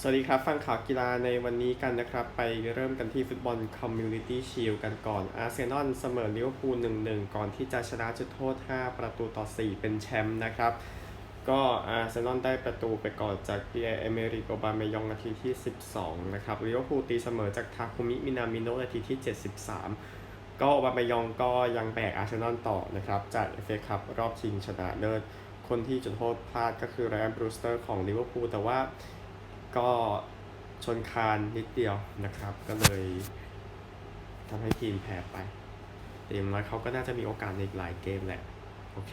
สวัสดีครับ ฟังข่าวกีฬาในวันนี้กันนะครับ ไปเริ่มกันที่ฟุตบอลคอมมูนิตี้ชิลกันก่อน อาร์เซนอลเสมอลิเวอร์พูล1-1 ก่อนที่จะชนะจุดโทษ 5 ประตูต่อ 4 เป็นแชมป์นะครับ ก็อาร์เซนอลได้ประตูไปก่อนจากเปียเอเมริกโอบามยองนาทีที่ 12 นะครับลิเวอร์พูลตีเสมอจากทาคุมิมินามิโนนาทีที่ 73 ก็โอบามายองก็ยังแบกอาร์เซนอลต่อนะครับจากเอฟเอคัพรอบชิงชนะเลิศคนที่จุดโทษพลาดก็คือไรอันบรูสเตอร์ของลิเวอร์พูลแต่ว่า ก็ชนคานนิดเดียวนะครับ ก็เลยทำให้ทีมแพ้ไปแต่อย่างน้อยเขาก็น่าจะมีโอกาสในอีกหลายเกมแหละ โอเค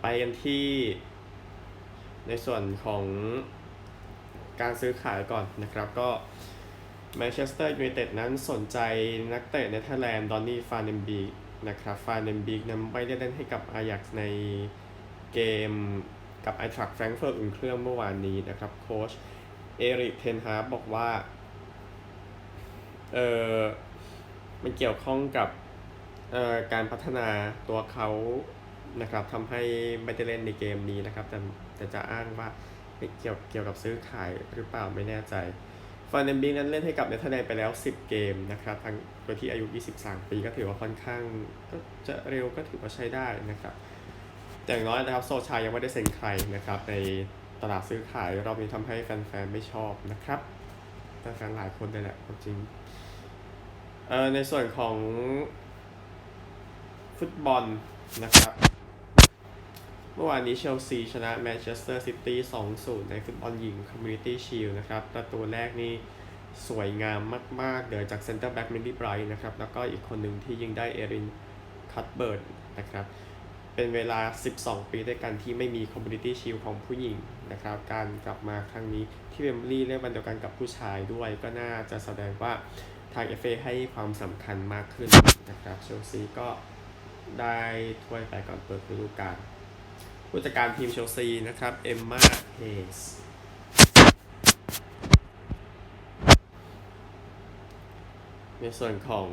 ไปกันที่ ในส่วนของการซื้อขายก่อนนะครับ ก็แมนเชสเตอร์ยูไนเต็ดนั้นสนใจนักเตะเนเธอร์แลนด์ดอนนี่ฟานเนมบีกนะครับฟานเนมบีกนั้นไม่ได้เล่นให้กับอายักในเกมกับไอทรัคแฟรงก์เฟิร์ตอุ่นเครื่องเมื่อวานนี้นะครับโค้ช เอริกเทนฮาร์บอกว่า เออมันเกี่ยวข้องกับออการพัฒนาตัวเขานะครับทำให้ไม่ได้เล่นในเกมนี้นะครับ แต่แต่จะอ้างว่าเกี่ยวเกี่ยวกับซื้อขายหรือเปล่าไม่แน่ใจฟานเดนบิงนั้นเล่นให้กับเนเธอร์แลนด์ไปแล้ว 10 เกมนะครับทั้งโดยที่อายุ 23 ปีก็ถือว่าค่อนข้างก็จะเร็วก็ถือว่าใช้ได้นะครับ แต่อย่างน้อยนะครับโซชายยังไม่ได้เซ็นใครนะครับใน ตลาดซื้อขายรอบนี้ทำให้แฟนๆไม่ชอบนะครับแฟนๆหลายคนเลยแหละความจริงเอ่อในส่วนของฟุตบอลนะครับ เมื่อวานนี้เชลซีชนะแมนเชสเตอร์ซิตี้2-0 ในฟุตบอลหญิงคอมมูนิตี้ชิลนะครับ ประตูแรกนี่สวยงามมาก ๆ เดินจากเซนเตอร์แบ็กมิลลี่ไบรท์นะครับ แล้วก็อีกคนหนึ่งที่ยิงได้เอรินคัตเบิร์ดนะครับ เป็นเวลา 12 ปีด้วยกันที่ไม่มีคอมมูนิตี้ชิลของผู้หญิงนะครับ การกลับมาครั้งนี้ที่เวมบลีย์เล่นวันเดียวกันกับผู้ชายด้วยก็น่าจะแสดงว่าทาง FA ให้ความสำคัญมากขึ้นนะครับเชลซีก็ได้ถ้วยไปก่อนเปิดฤดูกาลผู้จัดการทีมเชลซีนะครับ เอมมาเฮสในส่วนของ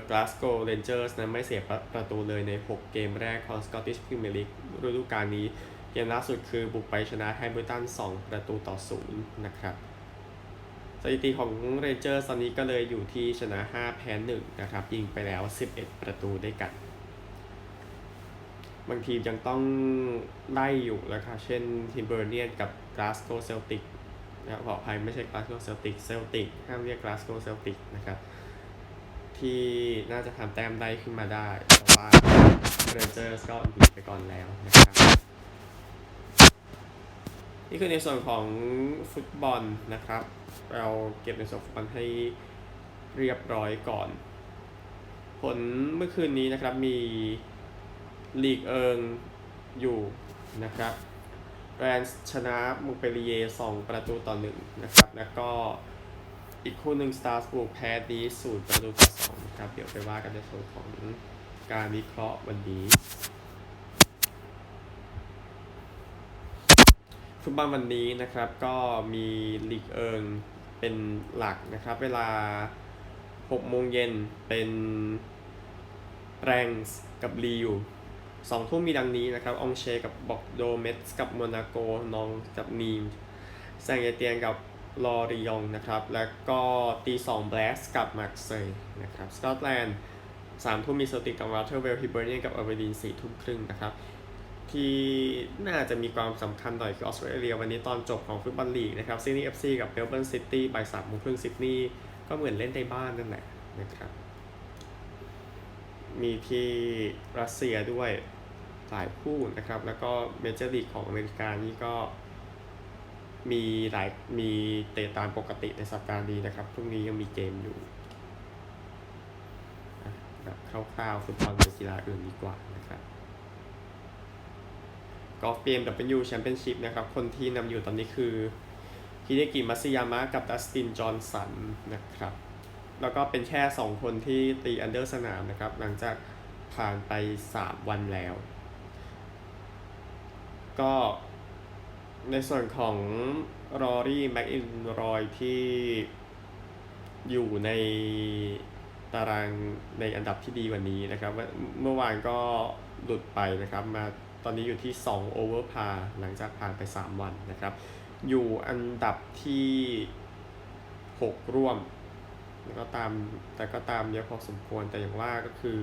เอ่อ Glasgow Rangers นั้นไม่เสียประประตูเลยใน 6 เกมแรกของ Scottish Premier League ฤดูกาลนี้ เกมล่าสุดคือบุกไปชนะแฮมเบอร์ตัน 2 ประตูต่อ 0 นะครับ สถิติของ Rangers ตอนนี้ก็เลยอยู่ที่ชนะ 5 แพ้ 1 นะครับ ยิงไปแล้ว 11 ประตูด้วยกันบางทีมยังต้องไล่อยู่นะครับ เช่นทีมเบอร์เนียนกับ Glasgow Celtic นะขออภัยไม่ใช่ Glasgow Celtic Celtic ห้ามเรียก Glasgow Celtic นะครับ ที่น่าจะทำแต้มได้ขึ้นมาได้แต่ว่า Rangers ก็หนีไปก่อนแล้วนะครับ นี่คือในส่วนของฟุตบอลนะครับ เราเก็บในส่วนฟุตบอลให้เรียบร้อยก่อน ผลเมื่อคืนนี้นะครับมีลีกเอิงอยู่นะครับแรนส์ชนะมุงเปรีเย2ประตูต่อหนึ่งนะครับ แล้วก็ อีกคู่หนึ่งสตาร์สบุกแพ้ดีศูนย์ประตูต่อสองนะครับ เดี๋ยวไปว่ากันในส่วนของการวิเคราะห์วันนี้ฟุตบอลวันนี้นะครับก็มีลีกเอิงเป็นหลักนะครับ เวลา 6 โมงเย็นเป็นแรงส์กับลีอยู่สองทุ่มมีดังนี้นะครับ องเชกับบอกโดเมสกับโมนาโกนองกับนีมแซงเอเตียนกับ ลอริยองนะครับ แล้วก็ตีสองแบลสกับมาร์เซย์นะครับ สกอตแลนด์สามทุ่มมีเซลติกกับวอเทอร์เวลฮิเบอร์เนียกับเอเวอร์ดีนสี่ทุ่มครึ่งนะครับ ที่น่าจะมีความสำคัญหน่อยคือออสเตรเลียวันนี้ตอนจบของฟุตบอลลีกนะครับซิดนีย์เอฟซีกับเมลเบิร์นซิตี้บ่ายสามโมงครึ่งซิดนีย์ก็เหมือนเล่นในบ้านนั่นแหละนะครับมีที่รัสเซียด้วยหลายคู่นะครับ แล้วก็เมเจอร์ลีกของอเมริกานี่ก็ มีหลายมีเตะตามปกติในสัปดาห์นี้นะครับ พรุ่งนี้ยังมีเกมอยู่อะแบบคร่าวๆฟุตบอลกีฬาอื่นดีกว่านะครับกอล์ฟเกม W Championship นชิพนะครับ คนที่นำอยู่ตอนนี้คือฮิเดกิมัสยามะกับดัสตินจอห์นสันนะครับ แล้วก็เป็นแค่ 2 คนที่ตีอันเดอร์สนามนะครับ หลังจากผ่านไป 3 วันแล้ว ก็ ในส่วนของรอรี่แม็กอินรอยที่อยู่ในตารางในอันดับที่ดีกว่านี้นะครับเมื่อวานก็หลุดไปนะครับ มาตอนนี้อยู่ที่2 over par หลังจากผ่านไป 3 วันนะครับ อยู่อันดับที่หกร่วม แล้วก็ตามแต่ก็ตามเยอะพอสมควรแต่อย่างว่าก็คือ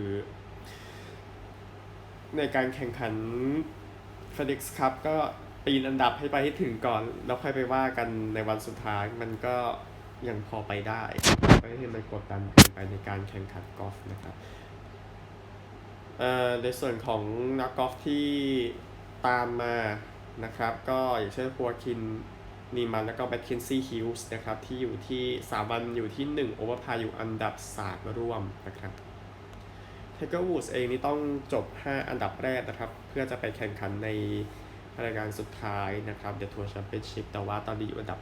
ในการแข่งขัน FedEx Cup ก็ ปีนอันดับให้ไปให้ถึงก่อน แล้วค่อยไปว่ากันในวันสุดท้ายมันก็ยังพอไปได้ไม่ให้มันกดดันเกินไปในการแข่งขันกอล์ฟนะครับเอ่อในส่วนของนักกอล์ฟที่ตามมานะครับ ก็อย่างเช่นพัวคินนีมันแล้วก็แบทคินซี่ฮิลส์นะครับ ที่อยู่ที่สามวันอยู่ที่1โอเวอร์พายอยู่อันดับ3ร่วมนะครับไทเกอร์วูดส์เองนี่ต้องจบ 5 อันดับแรกนะครับ เพื่อจะไปแข่งขันใน รายการสุดท้ายนะครับเด e ทัวร์แชมเปี้ยนชิพแต่ว่าตอนนี้อยู่อันดับ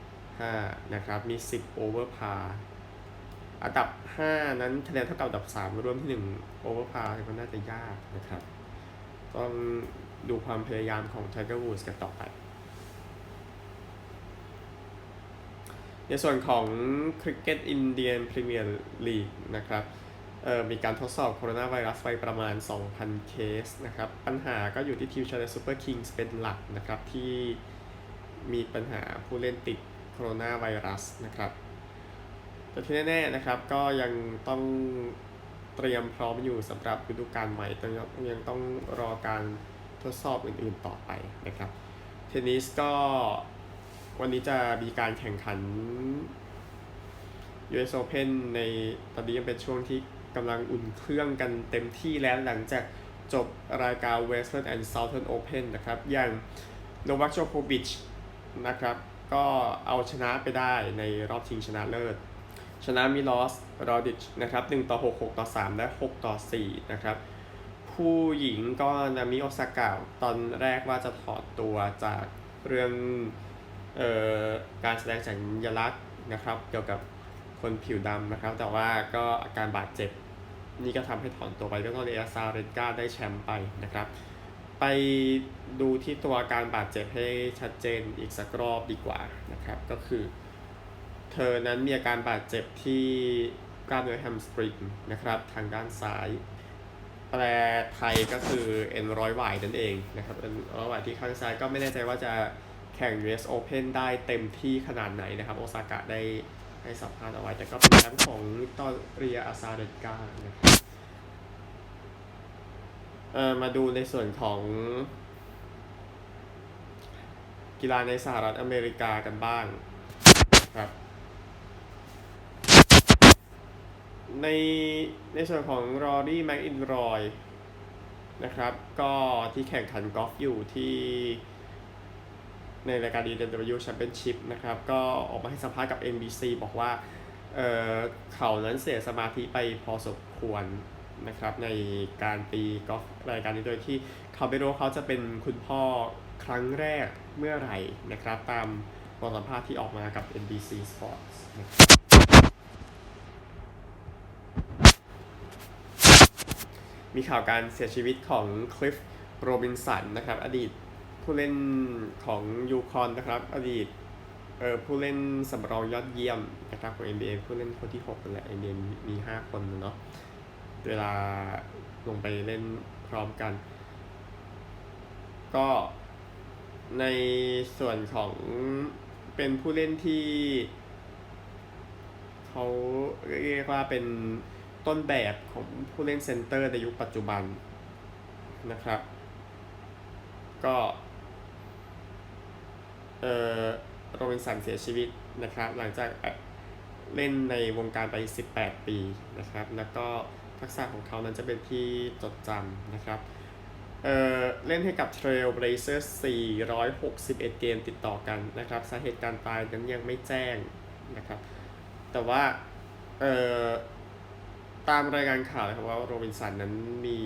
55 นะครับ มี 10 โอเวอร์พาอันดับ 5 นั้นคะแนนเท่ากับอันดับ 3 รวมที่ 1 โอเวอร์พาก็น่าจะยากนะครับ ต้องดูความพยายามของไทเกอร์วูดกันต่อไป ในส่วนของ Cricket Indian Premier League นะครับ มีการทดสอบโคโรนาไวรัสไปประมาณ 2,000 เคสนะครับ ปัญหาก็อยู่ที่ทีมชาเลซูเปอร์คิงส์เป็นหลักนะครับ ที่มีปัญหาผู้เล่นติดโคโรนาไวรัสนะครับ แต่ที่แน่ๆนะครับก็ยังต้องเตรียมพร้อมอยู่สำหรับฤดูกาลใหม่แต่ยังต้องรอการทดสอบอื่นๆต่อไปนะครับ เทนนิสก็วันนี้จะมีการแข่งขัน US Open ในตอนนี้ยังเป็นช่วงที่ กำลังอุ่นเครื่องกันเต็มที่แล้วหลังจากจบรายการ Western and Southern Open นะครับ อย่าง Novak Djokovic นะครับ ก็เอาชนะไปได้ในรอบชิงชนะเลิศ ชนะมิลอสรอดิชนะครับ1ต่อ 6 6 ต่อ 3 และ 6 ต่อ 4 นะครับ ผู้หญิงก็นามิโอซากะตอนแรกว่าจะถอดตัวจากเรื่องเอ่อการแสดงสัญลักษณ์นะครับ เกี่ยวกับคนผิวดำนะครับ แต่ว่าก็อาการบาดเจ็บ นี่ก็ทำให้ถอนตัวไปก็ต้องเรียซาเรนกาได้แชมป์ไปนะครับ ไปดูที่ตัวอาการบาดเจ็บให้ชัดเจนอีกสักรอบดีกว่านะครับ ก็คือ เธอนั้นมีอาการบาดเจ็บที่กล้ามเนื้อแฮมสตริงนะครับทางด้านซ้าย แปลไทยก็คือเอ็นร้อยหวายนั่นเองนะครับเอ็นร้อยหวายที่ข้างซ้ายก็ไม่แน่ใจว่าจะแข่ง US Open ได้เต็มที่ขนาดไหนนะครับ โอซากะได้ ให้สัมภาษณ์เอาไว้ แต่ก็เป็นแชมป์ของตอเรียอาซาเดนกานะครับเออมาดูในส่วนของ กีฬาในสหรัฐอเมริกากันบ้างครับ ในในส่วนของรอรี่แม็กอินรอยนะครับ ก็ที่แข่งขันกอล์ฟอยู่ที่ ในรายการ DW Championship นะครับก็ออกมาให้สัมภาษณ์กับ NBC บอกว่าเอ่อเขานั้นเสียสมาธิไปพอสมควรนะครับในการตีกอล์ฟรายการนี้โดยที่เขาไม่รู้ว่าเขาจะเป็นคุณพ่อครั้งแรกเมื่อไหร่นะครับตามบทสัมภาษณ์ที่ออกมากับ NBC Sports นะครับมีข่าวการเสียชีวิตของคลิฟโรบินสันนะครับอดีต ผู้เล่นของยูคอนนะครับ อดีตเอ่อผู้เล่นสำรองยอดเยี่ยมนะครับของ NBA ผู้เล่นคนที่6นั่นแหละ NBA มี 5 คนเนาะเวลาลงไปเล่นพร้อมกัน ก็ในส่วนของเป็นผู้เล่นที่เขาเรียกว่าเป็นต้นแบบของผู้เล่นเซนเตอร์ในยุคปัจจุบันนะครับ ก็ โรบินสันเสียชีวิตนะครับ หลังจากเล่นในวงการไป 18 ปีนะครับ แล้วก็ทักษะของเขานั้นจะเป็นที่จดจำนะครับเออเล่นให้กับ Trail Blazers 461 เกมติดต่อกันนะครับ สาเหตุการตายนั้นยังไม่แจ้งนะครับ แต่ว่าเออตามรายงานข่าวนะครับว่าโรบินสันนั้นมี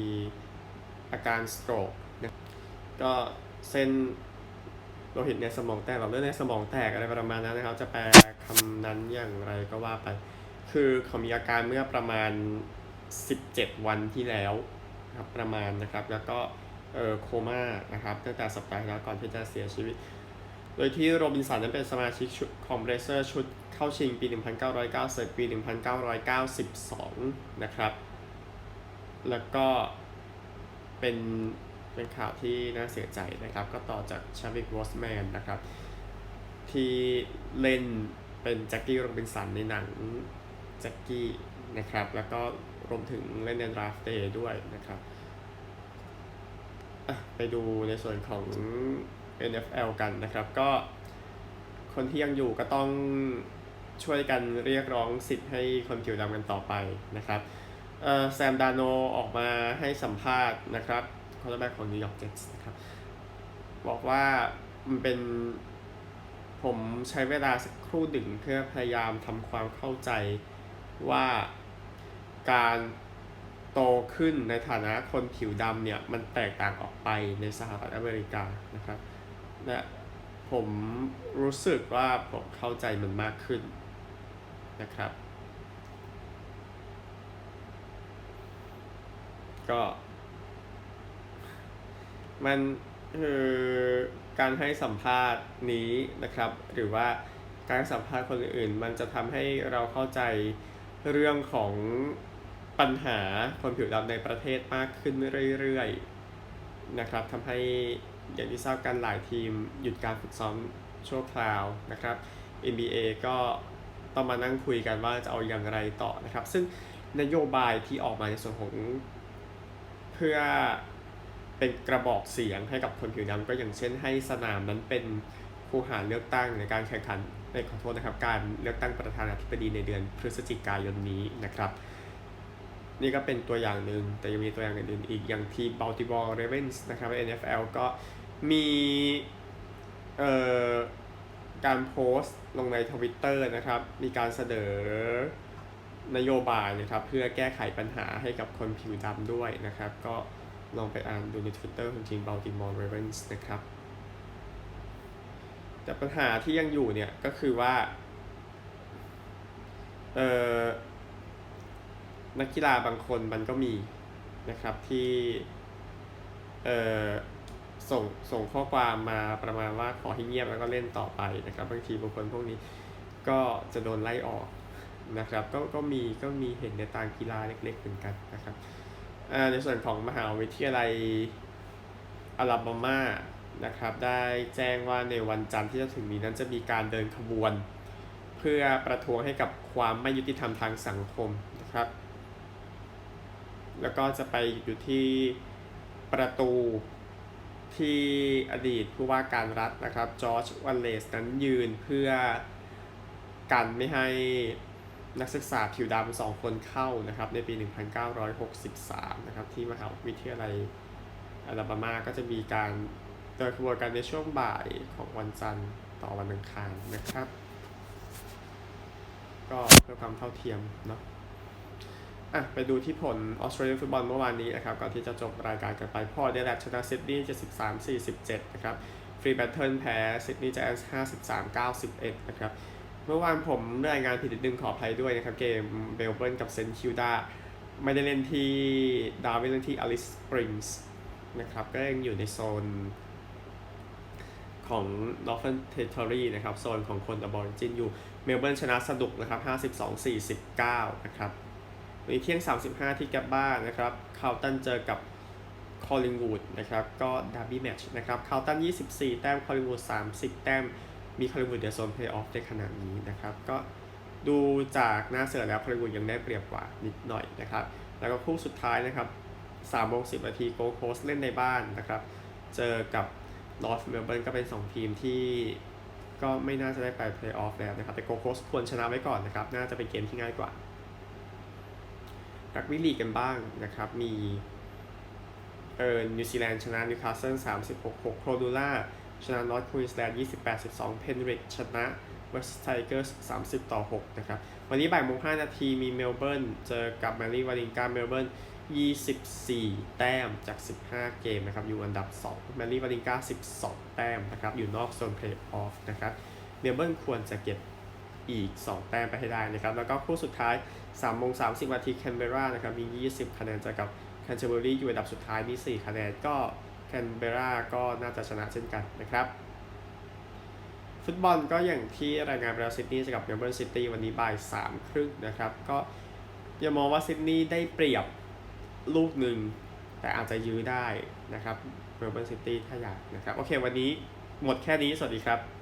อาการสโตรกนะก็เส้น โลหิตในสมองแตกหรือเลือดในสมองแตกอะไรประมาณนั้นนะครับ จะแปลคำนั้นอย่างไรก็ว่าไป คือเขามีอาการเมื่อประมาณ 17 วันที่แล้วนะครับประมาณนะครับ แล้วก็เอ่อโคม่านะครับตั้งแต่สัปดาห์แล้วก่อนที่จะเสียชีวิต โดยที่โรบินสันนั้นเป็นสมาชิกชุดคอมเ r เซอร์ชุดเข้าชิงปี 1990 ปี 1992 นะครับ แล้วก็เป็น เป็นข่าวที่น่าเสียใจนะครับ ก็ต่อจากชาวิกวอสแมนนะครับ ที่เล่นเป็นแจ็คกี้โรบินสันในหนังแจ็คกี้นะครับ แล้วก็รวมถึงเล่นในดราฟเ Day ด้วยนะครับไปดูในส่วนของ NFL กันนะครับ ก็คนที่ยังอยู่ก็ต้องช่วยกันเรียกร้องสิทธิ์ให้คนผิวดำกันต่อไปนะครับแซมดานโนออกมาให้สัมภาษณ์นะครับ คอร์แบ็กของนิวยอร์กเจ็ตส์นะครับ บอกว่ามันเป็นผมใช้เวลาสักครู่หนึ่งเพื่อพยายามทำความเข้าใจว่าการโตขึ้นในฐานะคนผิวดำเนี่ย มันแตกต่างออกไปในสหรัฐอเมริกานะครับและผมรู้สึกว่าผมเข้าใจมันมากขึ้นนะครับ ก็ มันคือการให้สัมภาษณ์นี้นะครับ หรือว่าการสัมภาษณ์คนอื่น มันจะทำให้เราเข้าใจเรื่องของปัญหาคนผิวดำในประเทศมากขึ้นเรื่อยๆนะครับทำให้อย่างที่ทราบกันหลายทีมหยุดการฝึกซ้อมชั่วคราวนะครับ NBA ก็ต้องมานั่งคุยกันว่าจะเอาอย่างไรต่อนะครับ ซึ่งนโยบายที่ออกมาในส่วนของเพื่อ เป็นกระบอกเสียงให้กับคนผิวดำก็อย่างเช่น ให้สนามนั้นเป็นคูหาเลือกตั้งในการแข่งขันในขอโทษนะครับการเลือกตั้งประธานาธิบดีในเดือนพฤศจิกายนนี้นะครับ นี่ก็เป็นตัวอย่างหนึ่งแต่ยังมีตัวอย่างอื่นอีกอย่างที่ Baltimore Ravens นะครับ NFL ก็มีเอ่อการโพสต์ลงในทวิตเตอร์นะครับ มีการเสนอนโยบายนะครับ เพื่อแก้ไขปัญหาให้กับคนผิวดำด้วยนะครับ ก็ ลองไปอ่านดูใน Twitter ของทีม Baltimore Ravens นะครับ แต่ปัญหาที่ยังอยู่เนี่ย ก็คือว่า เออนักกีฬาบางคนมันก็มีนะครับที่ เออส่งส่งข้อความมาประมาณว่าขอให้เงียบแล้วก็เล่นต่อไปนะครับ บางทีบางคนพวกนี้ก็จะโดนไล่ออกนะครับ ก็ก็มีก็มีเห็นในตามกีฬาเล็กๆเหมือนกันนะครับ ในส่วนของมหาวิทยาลัยอลาบามานะครับได้แจ้งว่าในวันจันทร์ที่จะถึงนี้นั้นจะมีการเดินขบวน เพื่อประท้วงให้กับความไม่ยุติธรรมทางสังคมนะครับ แล้วก็จะไปอยู่ที่ประตูที่อดีตผู้ว่าการรัฐนะครับจอร์จวันเลสนั้นยืนเพื่อกันไม่ให้ นักศึกษาผิวดำสองคนเข้านะครับในปี 1963 นะครับที่มหาวิทยาลัยอลาบามาก็จะมีการเดินขบวนการในช่วงบ่ายของวันจันทร์ต่อวันอังคารนะครับ ก็เพื่อความเท่าเทียมเนาะอะไปดูที่ผลออสเตรเลียฟุตบอลเมื่อวานนี้นะครับก่อนที่จะจบรายการกันไปพ่อเดลัดชนะซิดนีย์73-47 นะครับฟรีแบทเทิลแพ้ซิดนีย์แจนส์53-91 นะครับ เมื่อวานผมรายงานผิดนิดนึงขออภัยด้วยนะครับ เกมเบลเบิร์นกับเซนต์คิวดาไม่ได้เล่นที่ดาวินเล่นที่อลิสสปริงส์นะครับ ก็ยังอยู่ในโซนของ Northern Territory นะครับ โซนของคนอบอริจินอยู่เมลเบิร์นชนะสนุกนะครับ 52-49 นะครับวันนี้เที่ยง 35 ที่แกบบ้านะครับคาวตันเจอกับคอลลิงวูดนะครับ ก็ดาร์บี้แมตช์นะครับคาวตัน 24 แต้มคอลลิงวูด 30 แต้ม มีคอลลิวูดเดโซนเพลย์ออฟในขณะนี้นะครับ ก็ดูจากหน้าเสือแล้วคอลลิวูดยังได้เปรียบกว่านิดหน่อยนะครับ แล้วก็คู่สุดท้ายนะครับ3โมง10นาทีโกโคสเล่นในบ้านนะครับ เจอกับนอร์ h เมลเบิร์นก็เป็น 2 ทีมที่ก็ไม่น่าจะได้ไปเพลย์ออฟแล้วนะครับ แต่โกโคสควรชนะไว้ก่อนนะครับ น่าจะเป็นเกมที่ง่ายกว่ารักวิลีกันบ้างนะครับ มีเออนิวซีแลนด์ชนะนิวคาสเซิล36-6โครดูล่า ชนะนอร์ทควีนสแลนด์28-12 เพนริกชนะเวสต์ไทเกอร์ส30ต่อ6นะครับ วันนี้บ่ายโมง5นาทีมีเมลเบิร์นเจอกับแมรี่วาลิงกาเมลเบิร์น24แต้มจาก15เกมนะครับ อยู่อันดับ2แมรี่วาลิงกา12แต้มนะครับ อยู่นอกโซนเพลย์ออฟนะครับเมลเบิร์นควรจะเก็บอีก 2 แต้มไปให้ได้นะครับ แล้วก็คู่สุดท้าย3โมง30นาทีแคนเบรานะครับ มี 20 คะแนนเจอกับแคนเทอร์เบอรี่อยู่อันดับสุดท้ายมี 4 คะแนนก็ แคนเบราก็น่าจะชนะเช่นกันนะครับ ฟุตบอลก็อย่างที่รายงานไปแล้วซิดนีย์จะกับเมลเบิร์นซิตี้วันนี้บ่ายสามครึ่งนะครับ ก็อย่ามองว่าซิดนีย์ได้เปรียบลูกหนึ่ง แต่อาจจะยื้อได้นะครับเมลเบิร์นซิตี้ถ้าอยากนะครับ โอเค วันนี้หมดแค่นี้ สวัสดีครับ